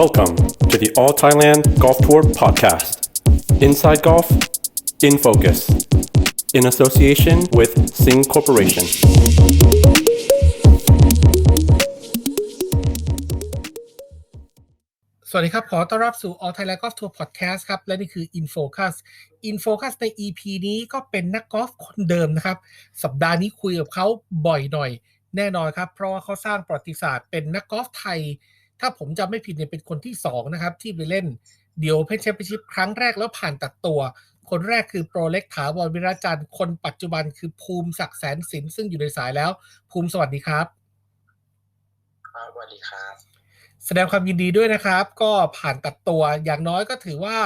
Welcome to the All Thailand Golf Tour podcast. Inside Golf, in focus, in association with Sing Corporation. สวัสดีครับ ขอต้อนรับสู่ All Thailand Golf Tour Podcast ครับ และนี่คือ InFocus InFocus ใน EP นี้ก็เป็นนักกอล์ฟคนเดิมนะครับ สัปดาห์นี้คุยกับเขาบ่อยหน่อย แน่นอนครับ เพราะว่าเขาสร้างประวัติศาสตร์เป็นนักกอล์ฟไทย ถ้าผมจำไม่ผิดเนี่ยเป็นคนที่2นะครับที่ไปเล่นเดียวเพนแชมเปี้ยนชิพครั้งแรกแล้วผ่านตัดตัว คนแรกคือโปรเล็กถาวรวิราจันทร์คนปัจจุบันคือภูมิศักดิ์แสนสินซึ่งอยู่ในสายแล้ว ภูมิสวัสดีครับครับสวัสดีครับ แสดงความยินดีด้วยนะครับ ก็ผ่านตัดตัวอย่างน้อยก็ถือว่า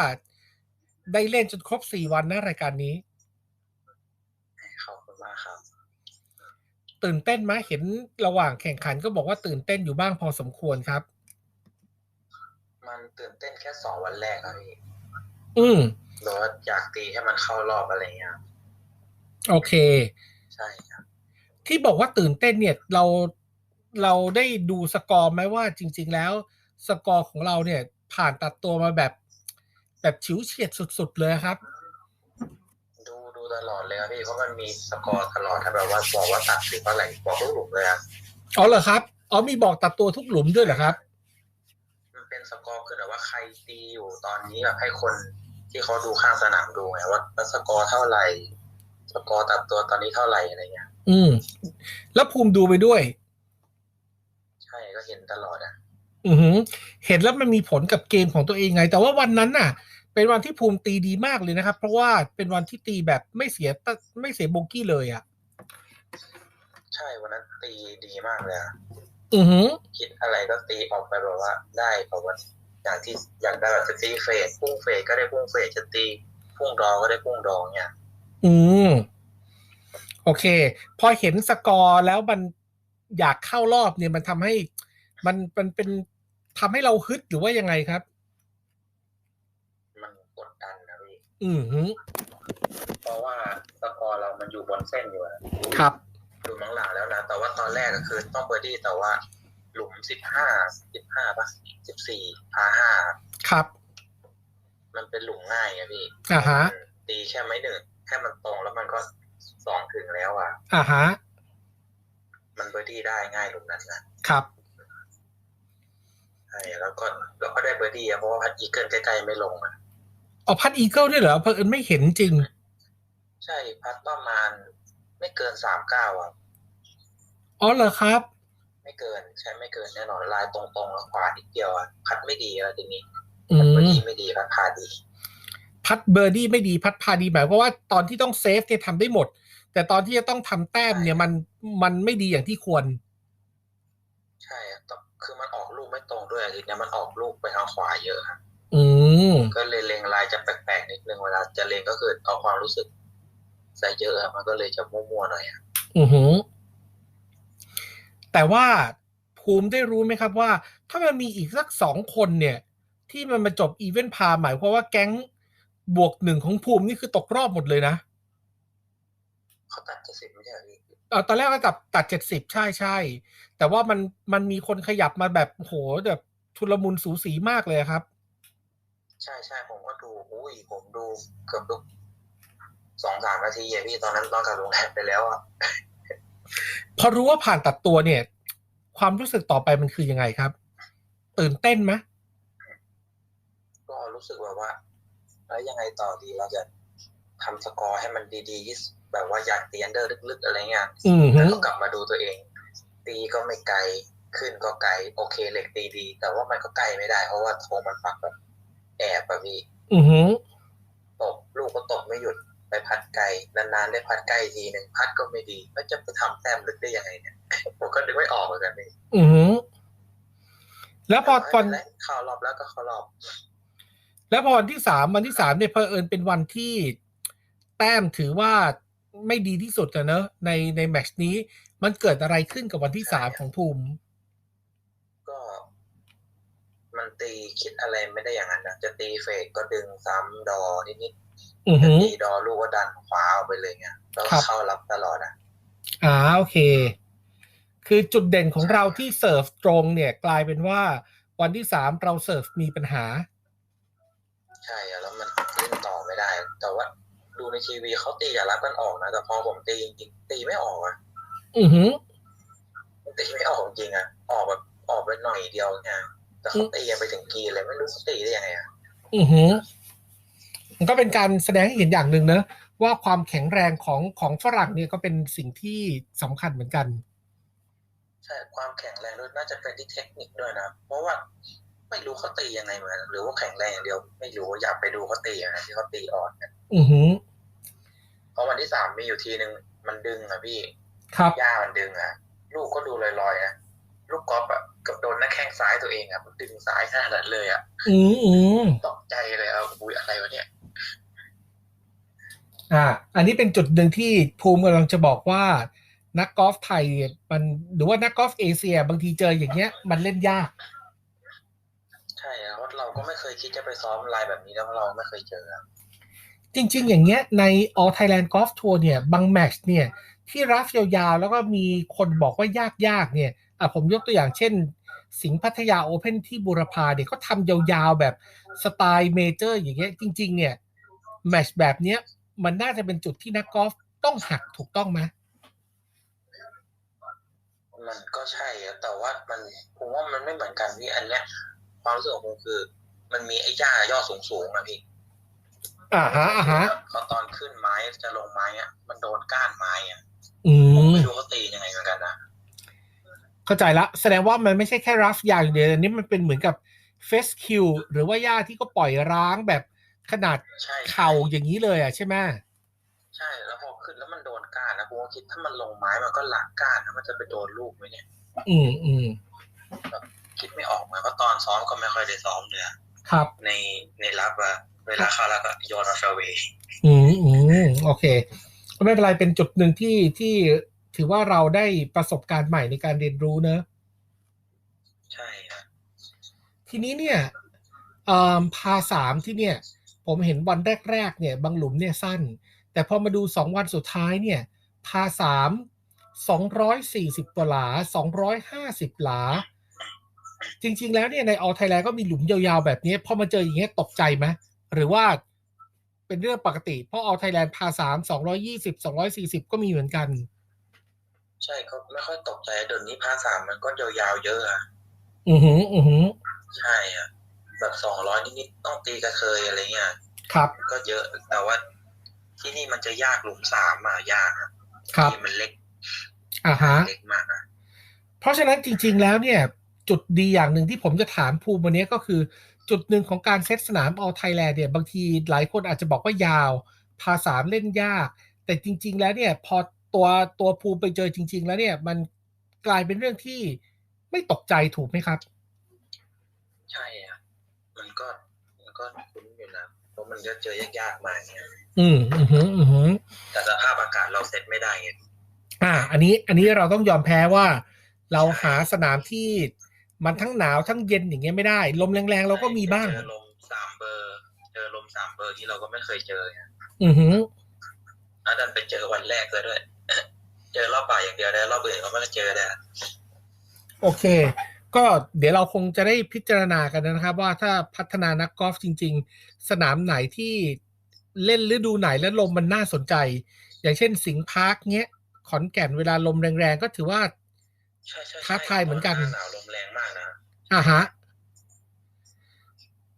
ได้เล่นจนครบ4วันนะรายการนี้ขอบคุณมากครับตื่นเต้นไหมเห็นระหว่างแข่งขันก็บอกว่าตื่นเต้นอยู่บ้างพอสมควรครับ มันตื่นเต้นแค่สองวันแรกครับพี่อืมแบบว่าอยากตีให้มันเข้ารอบอะไรเงี้ยโอเค ใช่ครับ ที่บอกว่าตื่นเต้นเนี่ย เราเราได้ดูสกอร์ไหมว่าจริง ๆ แล้ว สกอร์ของเราเนี่ย ผ่านตัดตัวมาแบบ แบบฉิวเฉียดสุด ๆ เลยครับ ดูดูตลอดเลยครับพี่เพราะมันมีสกอร์ตลอดถ้าแบบว่าบอกว่าตัดสิบอะไรบอกทุกหลุมเลยครับอ๋อเหรอครับอ๋อมีบอกตัดตัวทุกหลุมด้วยเหรอครับมันเป็น สกอร์ขึ้นแบบว่าใครตีอยู่ตอนนี้แบบให้คนที่เขาดูข้างสนามดูไงว่าว่าสกอร์เท่าไหร่ สกอร์ตัดตัวตอนนี้เท่าไหร่อะไรเงี้ย อืม แล้วภูมิดูไปด้วย ใช่ก็เห็นตลอดอะ อือหือ เห็นแล้วมันมีผลกับเกมของตัวเองไง แต่ว่าวันนั้นน่ะ เป็นวันที่ภูมิตีดีมากเลยนะครับ เพราะว่าเป็นวันที่ตีแบบไม่เสียตะไม่เสียโบกี้เลยอะ ใช่วันนั้นตีดีมากเลยอะ อือหือคิดอะไรก็ตีออกไปแบบว่า ได้แบบว่าอย่างที่อยากได้แบบจะตีเฟสพุ่งเฟสก็ได้พุ่งเฟสจะตีพุ่งดอก็ได้พุ่งดอเนี่ย อืมโอเค พอเห็นสกอร์แล้วมันอยากเข้ารอบเนี่ยมันทำให้ มันมันเป็นทำให้เราฮึดหรือว่ายังไงครับ มันกดดันนะพี่อือหือเพราะว่าสกอร์เรามันอยู่บนเส้นอยู่อะครับ ดูมังหลังแล้วนะ แต่ว่าตอนแรกก็คือต้องเบอร์ดี้แต่ว่า หลุมสิบห้าสิบห้าป่ะสิบสี่พาห้าครับ มันเป็นหลุมง่ายไงพี่อ่าฮะตีแค่ไม่หนึ่งแค่มันตรงแล้วมันก็สองถึงแล้วอะอ่าฮะมันเบอร์ดี้ได้ง่ายหลุมนั้นนะครับใช่แล้วก็แล้วก็ได้เบอร์ดี้อะเพราะว่าพัดอีเกิลใกล้ๆไม่ลงอะเอาพัดอีเกิลด้วยเหรอเพอเอิญไม่เห็นจริง ใช่พัดประมาณ ไม่เกินสามเก้าอะอ๋อเหรอครับ ไม่เกินใช่ไม่เกินแน่นอนลายตรงๆแล้วขวานิดเดียวอะพัดไม่ดีอะทีนี้อืพัดพอมดีไม่ดีพัดพาดี พัดเบอร์ดี้ไม่ดีพัดพาดีหมายความว่าตอนที่ต้องเซฟเนี่ยทำได้หมด แต่ตอนที่จะต้องทำแต้มเนี่ยมันมันไม่ดีอย่างที่ควร ใช่อะแต่คือมันออกลูกไม่ตรงด้วยทีเนี้ยมันออกลูกไปทางขวาเยอะครับอืมก็เลยเลงลายจะแปลกๆนิดนึงเวลาจะเลงก็คือเอาความรู้สึก ใส่เยอะอะมันก็เลยจะมั่วๆหน่อยอะอือหือ แต่ว่าภูมิได้รู้ไหมครับว่า ถ้ามันมีอีกสักสองคนเนี่ย ที่มันมาจบอีเวนต์พาหมายความว่าแก๊งบวกหนึ่งของภูมินี่คือตกรอบหมดเลยนะเขาตัดเจ็ดสิบไม่ใช่เหรอพี่เอ่อตอนแรกก็กับตัดเจ็ดสิบใช่ใช่แต่ว่ามันมันมีคนขยับมาแบบโหแบบทุลมุนสูสีมากเลยครับ ใช่ใช่ผมก็ดูอุ้ยผมดูเกือบทุก สองสามนาทีอะพี่ตอนนั้นต้องการลงแทนไปแล้วอะพอรู้ว่าผ่านตัดตัวเนี่ย ความรู้สึกต่อไปมันคือยังไงครับ ตื่นเต้นไหมก็รู้สึกแบบว่า แล้วยังไงต่อดีเราจะทำสกอร์ให้มันดีๆที่สุดแบบว่าอยากตีอันเดอร์ลึกๆอะไรเงี้ยอืมฮึแล้วก็กลับมาดูตัวเอง ตีก็ไม่ไกลขึ้นก็ไกล โอเคเหล็กตีดี แต่ว่ามันก็ไกลไม่ได้ เพราะว่าโทงมันปักแบบแอบอะพี่อือฮึตกลูกก็ตกไม่หยุด ไปพัดไกลนานๆได้พัดใกล้ทีหนึ่งพัดก็ไม่ดี แล้วจะไปทำแต้มลึกได้ยังไงเนี่ยผมก็นึกไม่ออกเหมือนกันนี่อือฮึแล้วพอตอนไม่เป็ไรเข้ารอบแล้วก็เข้ารอบ แล้วพอวันที่สามวันที่สามเนี่ยเพอเอิญเป็นวันที่แต้มถือว่าไม่ดีที่สุดอะเนอะในในแมตช์นี้ มันเกิดอะไรขึ้นกับวันที่สามของภูมิ ก็ มันตีคิดอะไรไม่ได้อย่างนั้นนะจะตีเฟกก็ดึงซ้ำดอนิดอือๆ จะฮึตีดอลูกก็ดันขวาเอาไปเลยไงแล้วครับเข้ารับตลอดอะอ่าโอเค คือจุดเด่นของเราที่เสิร์ฟตรงเนี่ย กลายเป็นว่าวันที่สามเราเสิร์ฟมีปัญหา ใช่อะแล้วมันเล่นต่อไม่ได้ แต่ว่าดูในทีวีเขาตีอย่ารับกันออกนะแต่พอผมตีจริงๆตีไม่ออกอะอือหือตีไม่ออกจริงอะออกแบบออกไปหน่อยเดียวไงแต่เขาตีกันไปถึงกีเลยไม่รู้เขาตีได้ยังไงอะอือหือ มันก็เป็นการแสดงให้เห็นอย่างหนึ่งนะว่าความแข็งแรงของของฝรั่งเนี่ยก็เป็นสิ่งที่สำคัญเหมือนกัน ใช่ความแข็งแรงด้วยน่าจะเป็นที่เทคนิคด้วยนะ เพราะว่าไม่รู้เขาตียังไงเหมือนกันหรือว่าแข็งแรงอย่างเดียว ไม่รู้อยากไปดูเขาตีอะนะที่เขาตีออกกันอือหือเพราะวันที่สามมีอยู่ทีหนึ่งมันดึงอะพี่ครับย่ามันดึงอะลูกก็ดูลอยๆนะลูกกอล์ฟอะเกับโดนหน้าแข้งซ้ายตัวเองอะมันดึงซ้ายขนาดนั้นเลยอะอืมอืมตกใจเลยอะอุ้ยอะไรวะเนี่ย อ่า อันนี้เป็นจุดหนึ่งที่ภูมิกำลังจะบอกว่า นักกอล์ฟไทยเนี่ยมันหรือว่านักกอล์ฟเอเชีย บางทีเจออย่างเงี้ย มันเล่นยาก ใช่อะเพราะเราก็ไม่เคยคิดจะไปซ้อมลายแบบนี้แล้วเพราะเราไม่เคยเจออะจริง ๆ อย่างเงี้ยใน All Thailand Golf Tour เนี่ย บางแมตช์เนี่ย ที่รัฟยาวๆ แล้วก็มีคนบอกว่ายากๆเนี่ยอะผมยกตัวอย่างเช่น สิงห์พัทยาโอเพนที่บูรพาเนี่ยก็ทำยาวๆแบบสไตล์เมเจอร์อย่างเงี้ยจริง ๆ เนี่ยแมตช์แบบเนี้ย มันน่าจะเป็นจุดที่นักกอล์ฟต้องหักถูกต้องไหมมันก็ใช่อะแต่ว่ามันผมว่ามันไม่เหมือนกันพี่อันเนี้ย ความรู้สึกของผมคือ มันมีไอ้หญ้ายอดสูงๆอะพี่อ่าฮะอ่าฮะพอตอนขึ้นไม้จะลงไม้อะมันโดนก้านไม้อะอืผมมไม่รู้เขาตียังไงเหมือนกันนะเข้าใจละ แสดงว่ามันไม่ใช่แค่รัฟยาวอย่างเดียวอันนี้มันเป็นเหมือนกับเฟสคิวหรือว่าหญ้าที่ก็ปล่อยร้างแบบ ขนาดใช่เข่าอย่างนี้เลยอะใช่ไหมใช่แล้วพอขึ้นแล้วมันโดนก้านนะผมก็คิดถ้ามันลงไม้มันก็หลักก้านนะมันจะไปโดนลูกไหมเนี่ยอืมอืมคิดไม่ออกเหมือนก็ตอนซ้อมก็ไม่ค่อยได้ซ้อมเลยอะครับ ในในรับอะเวลาเข้าแล้วก็โยนมาเฟเวย์อืมอืมโอเคก็ไม่เป็นไรเป็นจุดหนึ่งที่ที่ถือว่าเราได้ประสบการณ์ใหม่ในการเรียนรู้เนอะใช่ครับทีนี้เนี่ยเอ่อพาสามที่เนี่ย ผมเห็นวันแรกๆเนี่ยบางหลุมเนี่ยสั้น แต่พอมาดูสองวันสุดท้ายเนี่ยพาสามสองร้อยสี่สิบกว่าหลาสองร้อยห้าสิบหลา จริง ๆ แล้วเนี่ยในออไทยแลนด์ก็มีหลุมยาวๆแบบนี้พอมาเจออย่างเงี้ยตกใจไหมหรือว่าเป็นเรื่องปกติ เพราะออไทยแลนด์พาสามสองร้อยี่สิบสองร้อยสี่สิบก็มีเหมือนกัน ใช่ก็ไม่ค่อยตกใจเดี๋ยวนี้พาสามมันก็ยาวๆเยอะอะอือหืออือหือใช่อะ แบบสองร้อยนิดๆต้องตีกระเคยอะไรเงี้ยครับ ก็เยอะแต่ว่าที่นี่มันจะยากหลุมสามอะยากอะครับที่มันเล็กอ่าฮะเล็กมากอะเพราะฉะนั้นจริง ๆ แล้วเนี่ย จุดดีอย่างหนึ่งที่ผมจะถามภูมิวันนี้ก็คือ จุดหนึ่งของการเซตสนามออไทยแลนด์เนี่ยบางทีหลายคนอาจจะบอกว่ายาวพาสามเล่นยาก แต่จริง ๆ แล้วเนี่ย พอตัวตัวภูมิไปเจอจริง ๆ แล้วเนี่ย มันกลายเป็นเรื่องที่ไม่ตกใจถูกไหมครับ ใช่อะมันก็มัน ก็คุ้นอยู่นะเพราะมันก็เจอยากๆมาเนี่ยอืมอือหืออือหือแต่สภาพอากาศเราเซตไม่ได้ไงอ่า อันนี้อันนี้เราต้องยอมแพ้ว่า เราหาสนามที่มันทั้งหนาวทั้งเย็นอย่างเงี้ยไม่ได้ ลมแรงๆเราก็มีบ้างเจอลมสามเบอร์เจอลมสามเบอร์ที่เราก็ไม่เคยเจอไงอือหือแล้วดันไปเจอวันแรกเลยด้วย เจอรอบบ่ายอย่างเดียวได้รอบอื่นเขาไม่ได้เจอเลยโอเค ก็เดี๋ยวเราคงจะได้พิจารณากันนะครับ ว่าถ้าพัฒนานักกอล์ฟจริง ๆ สนามไหนที่เล่นฤดูไหนและลมมันน่าสนใจ อย่างเช่นสิงห์พาร์คเนี้ยขอนแก่นเวลาลมแรงๆก็ถือว่าใช่ใช่ท้าทายเหมือนกันหน้าหนาวลมแรงมากนะอ่าฮะ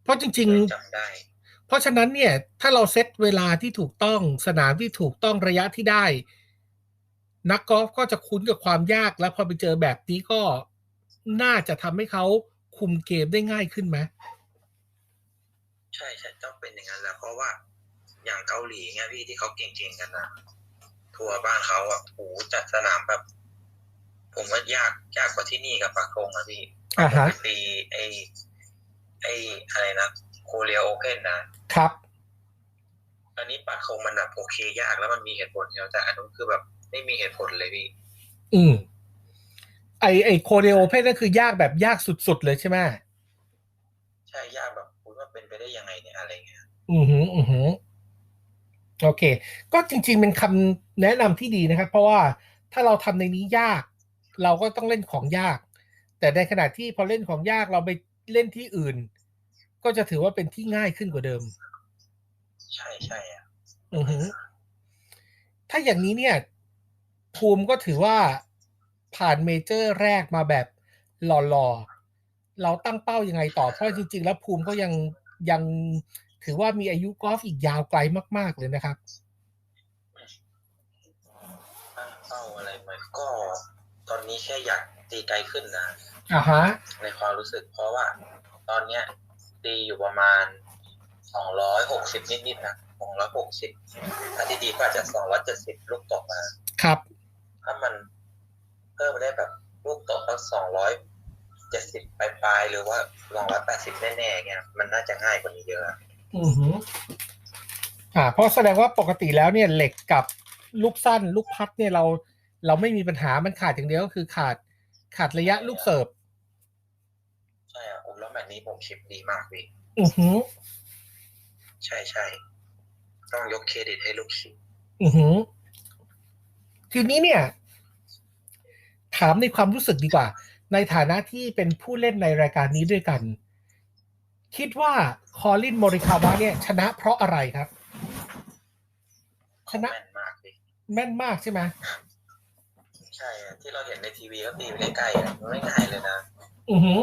เพราะจริงจำได้ๆเพราะฉะนั้นเนี่ย ถ้าเราเซตเวลาที่ถูกต้องสนามที่ถูกต้องระยะที่ได้ นักกอล์ฟก็จะคุ้นกับความยากแล้วพอไปเจอแบบนี้ก็ น่าจะทำให้เขาคุมเกมได้ง่ายขึ้นไหมใช่ใช่ต้องเป็นอย่างนั้นแหละเพราะว่าอย่างเกาหลีเงี้ยพี่ที่เขาเก่งๆกันนะทัวร์บ้านเขาอะโหจัดสนามแบบ ผมว่ายากยากกว่าที่นี่กับปากกงอะพี่อ่าฮะไปตีไอไออะไรนะโคเรียโอเพนนะครับอันนี้ปากกงมันแบบโอเคยากแล้วมันมีเหตุผลเดียวแต่อันนู้นคือแบบไม่มีเหตุผลเลยพี่ อืม ไอไอโคเดโอเพนนั่นคือยากแบบยากสุด ๆ เลยใช่ไหมใช่ยากแบบคุณว่าเป็นไปได้ยังไงเนี่ยอะไรเงี้ยอือหืออือหือโอเค ก็จริง ๆ เป็นคำแนะนำที่ดีนะครับ เพราะว่าถ้าเราทำในนี้ยาก เราก็ต้องเล่นของยาก แต่ในขณะที่พอเล่นของยากเราไปเล่นที่อื่น ก็จะถือว่าเป็นที่ง่ายขึ้นกว่าเดิม ใช่ใช่อะอือหือถ้าอย่างนี้เนี่ยภูมิก็ถือว่า ผ่านเมเจอร์แรกมาแบบหล่อๆ เราตั้งเป้ายังไงต่อ เพราะจริง ๆ แล้วภูมิก็ยังยังถือว่ามีอายุกอล์ฟอีกยาวไกลมาก ๆ เลยนะครับตั้งเป้าอะไรไหมก็ ตอนนี้แค่อยากตีไกลขึ้นนะอ่าฮะ ในความรู้สึกเพราะว่า ตอนเนี้ยตีอยู่ประมาณสองร้อยหกสิบนิดๆนะสองร้อยหกสิบถ้าที่ดีก็อาจจะสองร้อยเจ็ดสิบลูกตกมา ครับ ถ้ามัน เพิ่มได้แบบลูกตกสักสองร้อยเจ็ดสิบปลายๆหรือว่าสองร้อยแปดสิบแน่ๆเงี้ยมันน่าจะง่ายกว่านี้เยอะ อือหืออ่า เพราะแสดงว่าปกติแล้วเนี่ยเหล็กกับลูกสั้นลูกพัดเนี่ยเรา เราไม่มีปัญหามันขาดอย่างเดียวก็คือขาดขาดระยะลูกเสิร์ฟใช่อะผมแล้วแบบนี้ผมชิปดีมากพี่อือหือใช่ใช่ต้องยกเครดิตให้ลูกชิปอือหือทีนี้เนี่ย ถามในความรู้สึกดีกว่า ในฐานะที่เป็นผู้เล่นในรายการนี้ด้วยกัน คิดว่าคอลินโมริคาวะเนี่ย ชนะเพราะอะไรครับ ชนะแม่นมากพี่แม่นมากใช่ไหมใช่อะที่เราเห็นในทีวีเขาตีไปใกล้ๆอะมันไม่ง่ายเลยนะอือหือ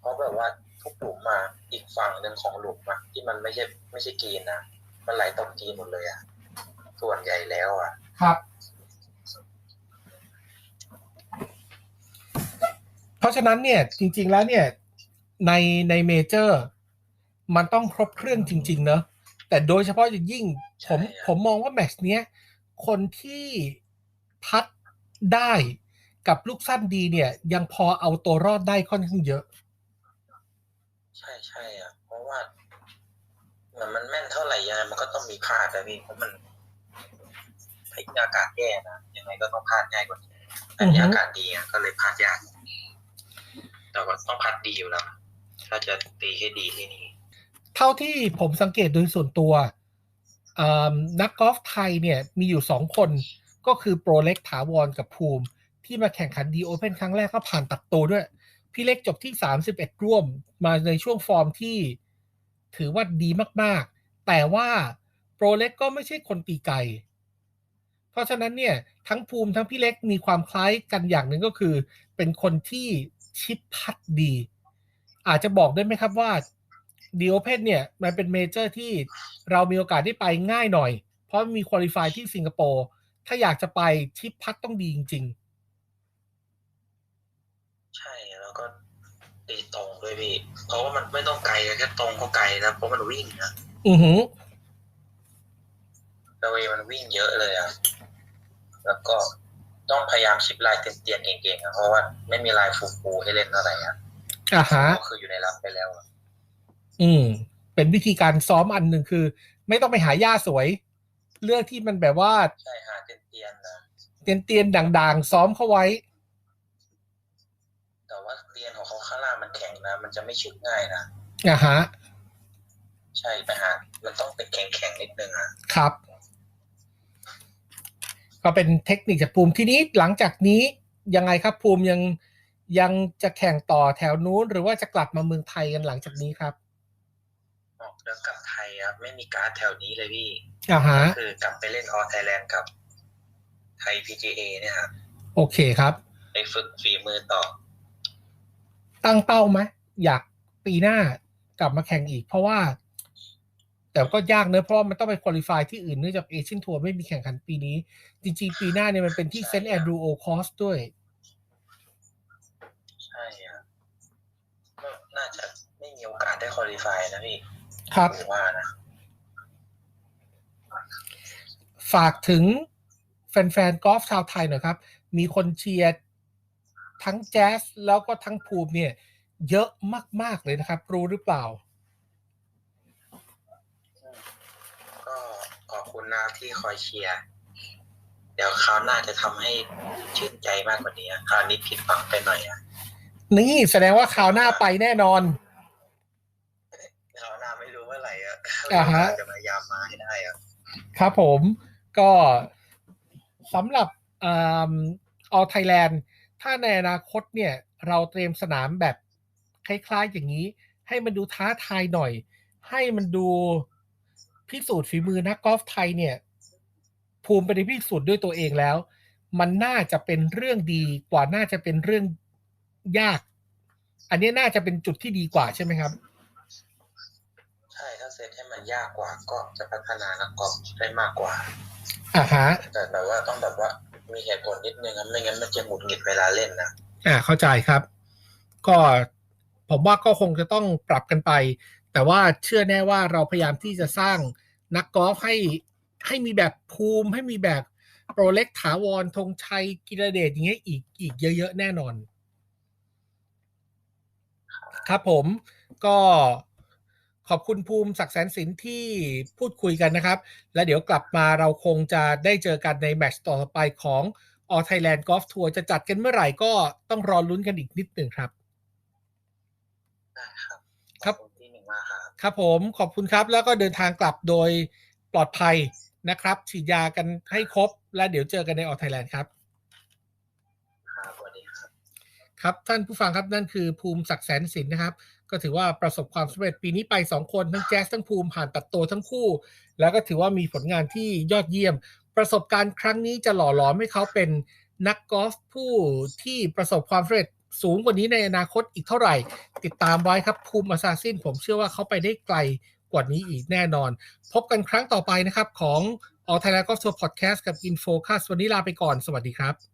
เพราะแบบว่าทุกหลุมมาอีกฝั่งหนึ่งของหลุมอะที่มันไม่ใช่ไม่ใช่กรีนนะมันไหลตกกรีนหมดเลยอะส่วนใหญ่แล้วอะครับ เพ ราะฉะนั้นเนี่ยจริง ๆแล้วเนี่ยในในเมเจอร์ มันต้องครบเครื่องจริง ๆ เนอะแต่โดยเฉพาะยิ่งผมผมมองว่าแมชเนี้ยคนที่พัดได้กับลูกสั้นดีเนี่ย ยังพอเอาตัวรอดได้ค่อนข้างเยอะ ใช่ใช่อะเพราะว่าเหมือนมันแม่นเท่าไหร่ยังไงมันก็ต้องมีพลาดนะพี่เพราะมันพอากาศแย่นะยังไงก็ต้องพลาดง่ายกว่านี้อันนี้อือฮึอากาศดีอะก็เลยพลาดยาก แต่ว่าต้องพัดดีอยู่แล้ว ถ้าจะตีให้ดีที่นี่ เท่าที่ผมสังเกตโดยส่วนตัวนักกอล์ฟไทยเนี่ยมีอยู่สองคนก็คือโปรเล็กถาวรกับภูมิ ที่มาแข่งขันดีโอเพนครั้งแรกก็ผ่านตัดตัวด้วย พี่เล็กจบที่ 31 ร่วมมาในช่วงฟอร์มที่ถือว่าดีมาก ๆ แต่ว่าโปรเล็กก็ไม่ใช่คนตีไกล เพราะฉะนั้นเนี่ยทั้งภูมิทั้งพี่เล็กมีความคล้ายกันอย่างหนึ่งก็คือ เป็นคนที่ ชิปพัดดี อาจจะบอกได้ไหมครับว่าดีโอเพนเนี่ย มันเป็นเมเจอร์ที่เรามีโอกาสได้ไปง่ายหน่อย เพราะมีคุริฟายที่สิงคโปร์ ถ้าอยากจะไปชิปพัดต้องดีจริงใช่แล้วก็ตีตรงด้วยพี่ เพราะว่ามันไม่ต้องไกลแค่ตรงก็ไกลนะเพราะมันวิ่งนะๆอือหือแต่เวมันวิ่งเยอะเลยอะแล้วก็ ต้องพยายามชิปลายเตียนๆเก่งๆอะเพราะว่าไม่มีลายฟูๆให้เล่นอะไรอะอ่าฮะก็คืออยู่ในรับไปแล้วอะอืม เป็นวิธีการซ้อมอันหนึ่งคือ ไม่ต้องไปหาหญ้าสวย เลือกที่มันแบบว่าใช่หาเตียนๆนะเตียนๆด่างๆ ซ้อมเข้าไว้ แต่ว่าเตียนของเขาข้างล่างมันแข็งนะ มันจะไม่ชุบง่ายนะอ่าฮะ ใช่ไปหามันต้องเป็นแข็งๆนิดนึงอะครับ ก็เป็นเทคนิคจากภูมิทีนี้หลังจากนี้ยังไงครับภูมิยังยังจะแข่งต่อแถวนู้น หรือว่าจะกลับมาเมืองไทยกันหลังจากนี้ครับออกแล้วกลับไทยอะไม่มีการ์ดแถวนี้เลยพี่อ่าฮะคือกลับไปเล่นออไทยแลนด์กับไทย PGA เนี่ยครับโอเคครับ ไปฝึกฝีมือต่อ ตั้งเป้าไหมอยากปีหน้ากลับมาแข่งอีก เพราะว่า แต่ก็ยากเนอะเพราะว่ามันต้องไปคุริฟายที่อื่นเนื่องจากเอเชียนทัวร์ไม่มีแข่งขันปีนี้ จริงๆ ปีหน้าเนี่ยมันเป็นที่ใช่เซนต์แอนดรูโอคอสด้วย ใช่อะก็น่าจะไม่มีโอกาสได้คอลี่ฟายนะพี่ครับผมว่านะ ฝากถึงแฟนๆกอล์ฟชาวไทยหน่อยครับ มีคนเชียร์ทั้งแจ๊สแล้วก็ทั้งภูมิเนี่ย เยอะมาก ๆ เลยนะครับ รู้หรือเปล่า ก็ขอบ คุณนะที่คอยเชียร์เดี๋ยวคราวหน้าจะทำให้ชื่นใจมากกว่านี้อะคราวนี้ผิดหวังไปหน่อยอะนี่แสดงว่าคราวหน้าไปแน่นอนคราวหน้าไม่รู้เมื่อไหร่อะอ่าฮะจะพยายามมาให้ได้อะครับผมก็สำหรับออ l ไทยแลนด์ถ้าในอนาคตเนี่ย เราเตรียมสนามแบบคล้ายๆอย่างนี้ ให้มันดูท้าทายหน่อย ให้มันดู พิสูจน์ฝีมือนักกอล์ฟไทยเนี่ย ภูมิไปได้พิสูจน์ด้วยตัวเองแล้ว มันน่าจะเป็นเรื่องดีกว่าน่าจะเป็นเรื่องยาก อันนี้น่าจะเป็นจุดที่ดีกว่าใช่ไหมครับ ใช่ถ้าเซตให้มันยากกว่าก็จะพัฒนานักกอล์ฟได้มากกว่าอ่าฮะแต่แบบว่าต้องแบบว่ามีเหตุผลนิดนึงครับไม่งั้นมันจะหงุดหงิดเวลาเล่นนะอ่าเข้าใจครับ ก็ผมว่าก็คงจะต้องปรับกันไป แต่ว่าเชื่อแน่ว่าเราพยายามที่จะสร้างนักกอล์ฟให้ให้มีแบบภูมิ ให้มีแบบโปรเล็กถาวรธงชัยกิรเดชอย่างเงี้ยอีกอีกเยอะๆแน่นอน ครับผมก็ขอบคุณภูมิศักดิ์แสนสินที่พูดคุยกันนะครับ แล้วเดี๋ยวกลับมาเราคงจะได้เจอกันในแมตช์ต่อไปของ All Thailand Golf Tour จะจัดกันเมื่อไหร่ก็ต้องรอลุ้นกันอีกนิดหนึ่งครับได้ครับ ขอณที่หนึ่งมาก ครับครับผมขอบคุณครับแล้วก็เดินทางกลับโดยปลอดภัยนะครับฉีดยากันให้ครบ แล้วเดี๋ยวเจอกันในออ l ไทยแลนด์ครับครับสวัสดีครับ ครับท่านผู้ฟังครับนั่นคือภูมิศักดิ์แสนสินนะครับ ก็ถือว่าประสบความสำเร็จปีนี้ไป 2 คน ทั้งแจ๊สทั้งภูมิผ่านตัดโตทั้งคู่ แล้วก็ถือว่ามีผลงานที่ยอดเยี่ยม ประสบการณ์ครั้งนี้จะหล่อหลอมให้เขาเป็นนักกอล์ฟผู้ที่ประสบความสำเร็จ สูงกว่านี้ในอนาคตอีกเท่าไหร่ ติดตามไว้ครับภูมิอาซาซินผมเชื่อว่าเขาไปได้ไกลกว่านี้อีกแน่นอน พบกันครั้งต่อไปนะครับของ All Thailand Golf Tour Podcast กับอินโฟคัสวันนี้ลาไปก่อนสวัสดีครับ